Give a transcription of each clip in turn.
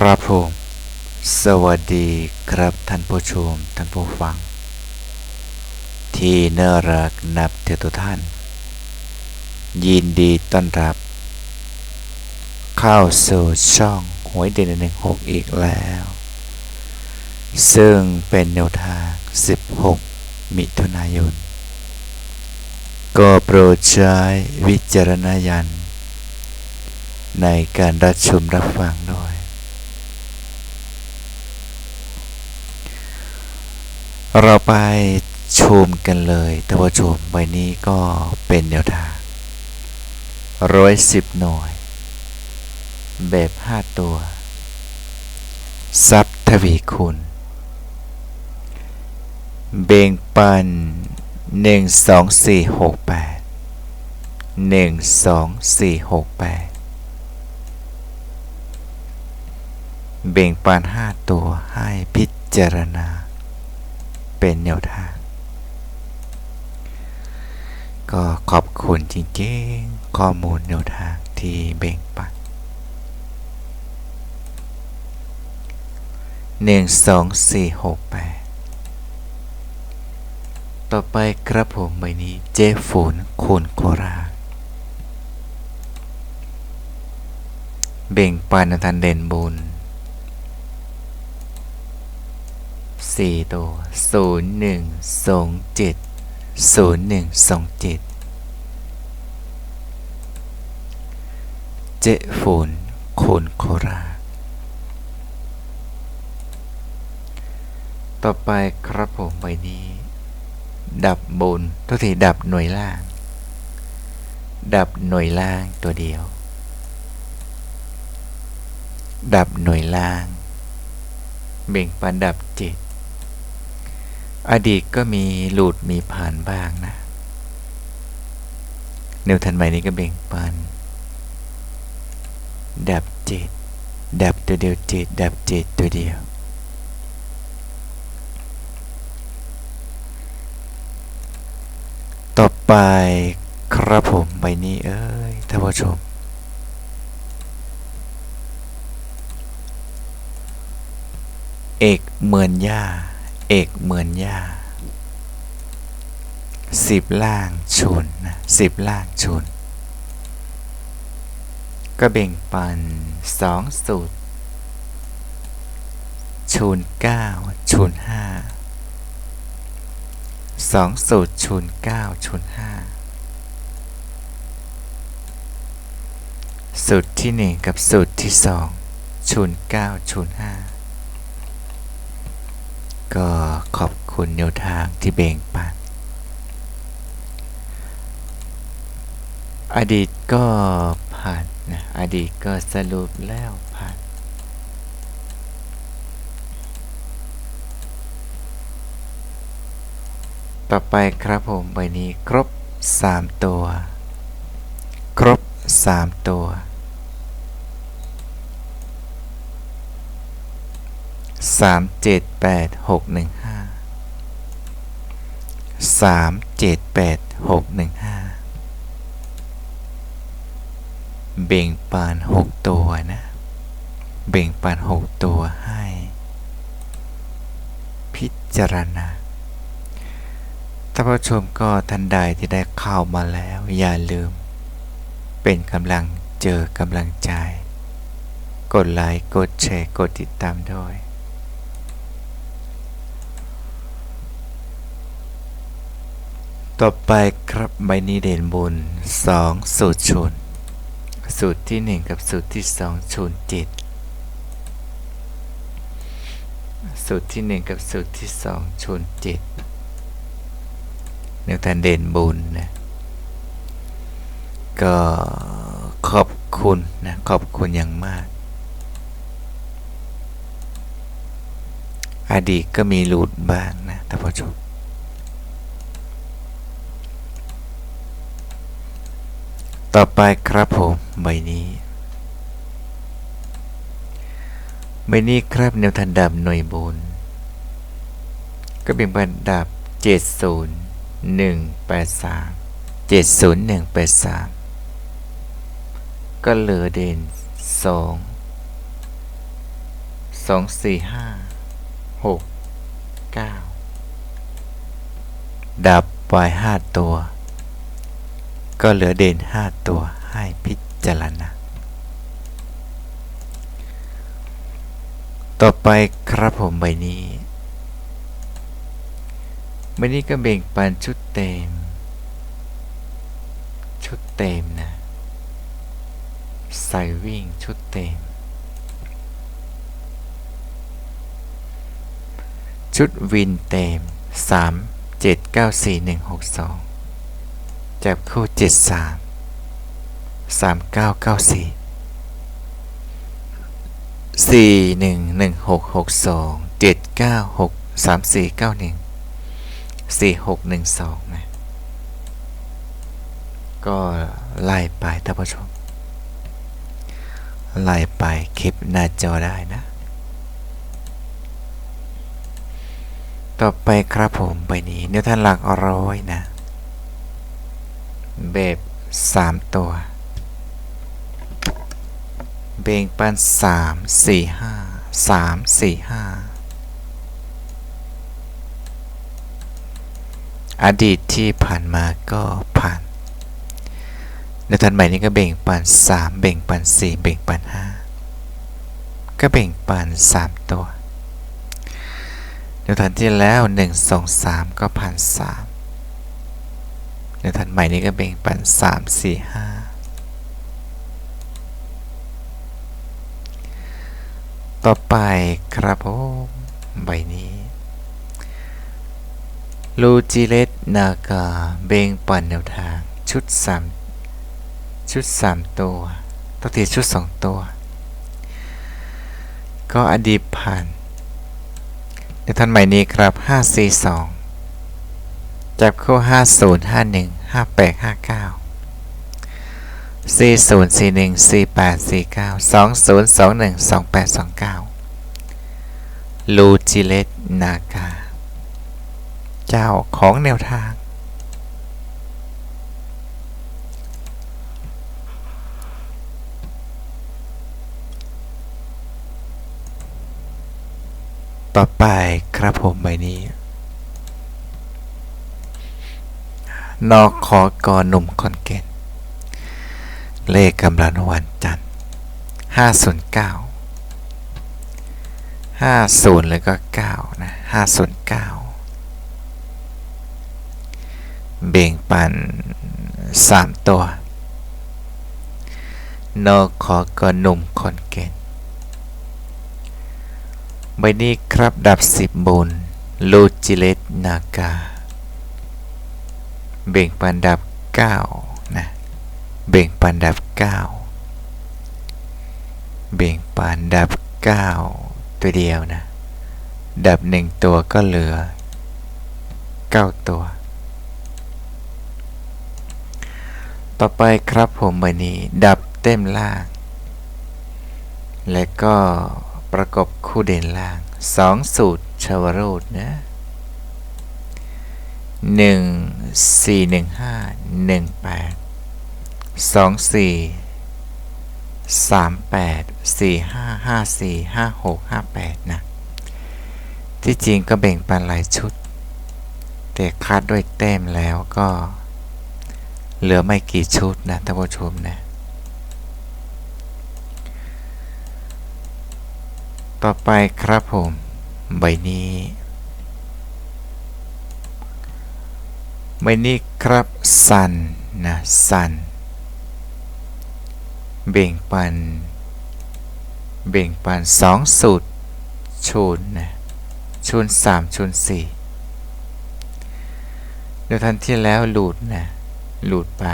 ครับผมสวัสดีครับท่านผู้ชมท่านผู้ฟัง ที่น่ารักนับถือทุกท่าน ยินดีต้อนรับ เข้าสู่ช่องหวยเด่นหนึ่งหกอีกแล้ว ซึ่งเป็นแนวทาง 16 มิถุนายน ก็โปรดใช้วิจารณญาณในการรับชมรับฟังด้วย เราไปชมกันเลยท่านผู้ชมใบนี้ก็เป็นแนวทางร้อยสิบหน่วย แบบห้าตัวซับทวีคุณ เบ่งปันหนึ่งสองสี่หกแปดหนึ่งสองสี่หกแปดเบ่งปันห้าตัวให้พิจารณา เป็นแนวทาง ก็ขอบคุณจริงๆ ข้อมูลแนวทางที่เบ่งปันหนึ่งสองสี่หกแปดต่อไปครับผมใบนี้เจฟูนคูณโคราเบ่งปันทันเด่นบุญ สี่ตัวศูนย์หนึ่งสองเจ็ดศูนย์หนึ่งสองเจ็ดเจฟูนคูณโครา ต่อไปครับผมใบนี้ ดับบนทุกทีดับหน่วยล่าง ดับหน่วยล่างตัวเดียว ดับหน่วยล่าง เบ่งปันดับเจ็ด อดีตก็มีหลุดมีผ่านบ้างนะแนวทันใหม่นี้ก็เบ่งปัน ดับจ็ดดับตัวเดียวจ็ดดับจ็ดตัวเดียว ต่อไปครับผมใบนี้เอ้ยท่านผู้ชม เอกเหมือนย่า เอกเหมือนยาสิบล่างชุนนะสิบล่างชุนก็แบ่งปันสองสูตรชุนเก้าชุนห้าสองสูตรชุนเก้าชุนห้าสูตรที่หนึ่งกับสูตรที่สองชุนเก้าชุนห้า ก็ขอบคุณแนวทางที่เบ่งปัน อดีตก็ผ่านนะ อดีตก็สรุปแล้วผ่าน ต่อไปครับผมใบนี้ครบ 3 ตัว ครบ 3 ตัว สามเจ็ดแปดหกหนึ่งห้าสามเจ็ดแปดหกหนึ่งห้าเบ่งปานหกตัวนะ เบ่งปานหกตัวให้ พิจารณาท่านผู้ชมก็ทันใดที่ได้เข้ามาแล้ว อย่าลืม เป็นกำลังเจอกำลังใจ กดไลค์กดแชร์กดติดตามด้วย ต่อไปครับใบนี้เด่นบุญสองสูตรชน สูตรที่หนึ่งกับสูตรที่สองชนเจ็ดสูตรที่หนึ่งกับสูตรที่สองชนเจ็ดแนวทางเด่นบุญนะก็ขอบคุณนะขอบคุณอย่างมาก อดีตก็มีหลุดบ้างนะท่านผู้ชม ต่อไปครับผมใบนี้ใบนี้ครับแนวทันดับหน่วยบุญก็เป็นบันดับ70 183 70 183 ก็เหลือเด่น2สองสี่ห้าหกเก้าดับปล่อยห้าตัว ก็เหลือเด่นห้าตัวให้พิจารณา ต่อไปครับผมใบนี้ ใบนี้ก็เบ่งปันชุดเต็ม ชุดเต็มนะใส่วิ่งชุดเต็ม ชุดวินเต็ม 3 7 9 4 1 6 2 จับคู่73 3 9 9 4สี่หนึ่งหนึ่งหกหกสองเจ็ดเก้าหกสามสี่เก้าหนึ่งสี่หกหนึ่งสองนะ ก็ไล่ไปท่านผู้ชม ไล่ไปคลิปหน้าจอได้นะ ต่อไปครับผมใบนี้เนื้อท่านหลักร้อยนะ เบบ 3 ตัว เบ่งปัน 3 4 5 3 4 5 อดีตที่ผ่านมาก็ผ่านในทันใหม่นี้ก็เบ่งปัน 3 เบ่งปัน 4 เบ่งปัน 5 ก็เบ่งปัน 3 ตัวในทันที่แล้ว 1 2 3 ก็ผ่าน 3 ดี๋ยวถัดใหม่นี้ก็เป็นปั่นสามสี่ห้าต่อไปครับผมใบนี้ลูจิเลตนากาเบงปั่นแนวทางชุดสามชุดสามตัวตักทีชุดสองตัว ก็อดีตผ่านเดี๋ท่านใหม่นี้ครับ 542 จับคู่50 51 58 59สี่ศูนย์สี่หนึ่งสี่แปดสี่เก้าสองศูนย์สองหนึ่งสองแปดสองเก้าลูจิเลตนากา เจ้าของแนวทางต่อไปครับผมใบนี้ นอกขอกอหนุ่มคอนเกนเลขกำลังวันจันทร์ห้าศูนย์เก้าห้าศูนย์แล้วก็เก้านะห้าศูนย์เก้าเบ่งปันสามตัวนอขอกอหนุ่มคอนเก่งใบนี้ครับดับสิบบุญลูจิเลตนากา เบ่งปันดับเก้านะเบ่งปันดับ 9 เบ่งปันดับ 9 ตัวเดียวนะ ดับ 1 ตัวก็เหลือ 9 ตัว ต่อไปครับผมใบนี้ ดับเต็มล่าง และก็ประกบคู่เด่นล่าง 2 สูตรชาวโรดนะ 1 4 1 5 1 8สองสี่สามแปดสี่ห้าห้าสี่ห้าหกห้าแปดนะ ที่จริงก็แบ่งปันหลายชุด แต่คาดด้วยแต้มแล้วก็เหลือไม่กี่ชุดนะท่านผู้ชมนะ ต่อไปครับผม ใบนี้ ใบนี้ครับสันนะสันเบ่งปัน เบ่งปันสองสูตรชูนนะชูนสามชูนสี่เดี๋ยวทันที่แล้วหลุดนะหลุดไป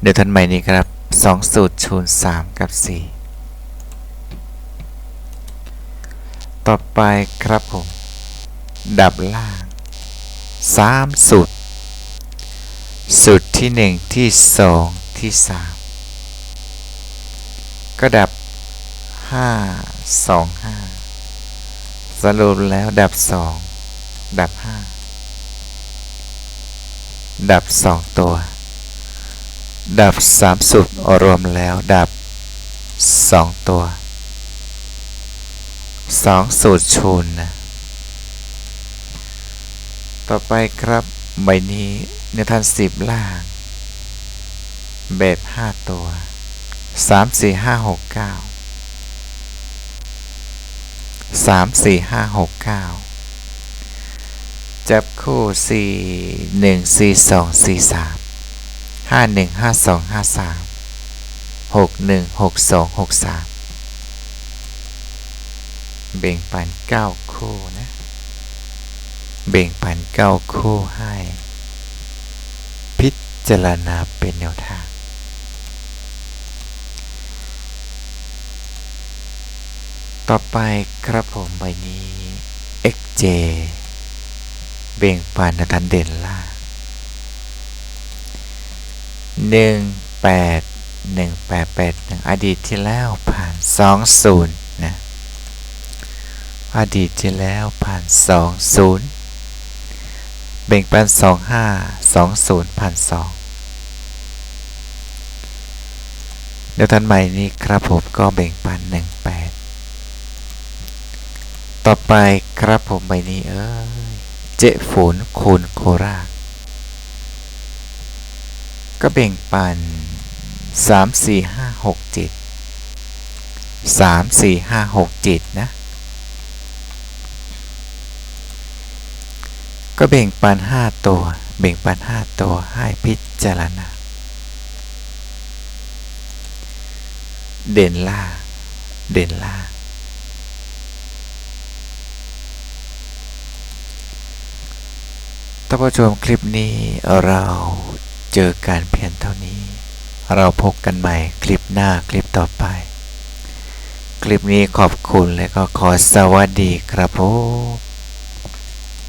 เดี๋ยวทันใหม่นี้ครับสองสูตรชูนสามกับสี่ต่อไปครับผม ดับล่าง สามสูตรสูตรที่หนึ่งที่สองที่สามก็ดับห้าสองห้าสรุปแล้วดับสองดับห้าดับสองตัว ดับสามสุดรวมแล้วดับสองตัวสองสูตรชูนนะ ต่อไปครับ ใบนี้ในทันสิบล่าง แบบห้าตัวสามสี่ห้าหกเก้าสามสี่ห้าหกเก้าจับคู่สี่หนึ่งสี่สองสี่สามห้าหนึ่งห้าสองห้าสามหกหนึ่งหกสองหกสามเบ่งปันเก้าคู่ บ่งปันเก้าคู่ให้ พิจารณาเป็นแนวทาง ต่อไปครับผมใบนี้ XJ เบ่งปันนทันเด่นล่าหนึ่งแปดหนึ่งแปดแปดหนึ่งอดีตที่แล้วผ่านสองศูนย์นะอดีตที่แล้วผ่านสองศูนย์ เบ่งปันสองห้าสองศูนย์ผ่านสองเดี๋ยวทันใหม่นี้ครับผมก็เบ่งปันหนึ่งแปดต่อไปครับผมใบนี้เอ้ยเจฝนคูณโคราชก็เบ่งปันสามสี่ห้าหกเจ็ดสามสี่ห้าหกเจ็ดนะ ก็เบ่งปันห้าตัว เบ่งปันห้าตัวให้พิจารณา เด่นล่า เด่นล่า ท่านผู้ชมคลิปนี้เราเจอการเพียงเท่านี้ เราพบกันใหม่คลิปหน้าคลิปต่อไป คลิปนี้ขอบคุณและก็ขอสวัสดีครับผม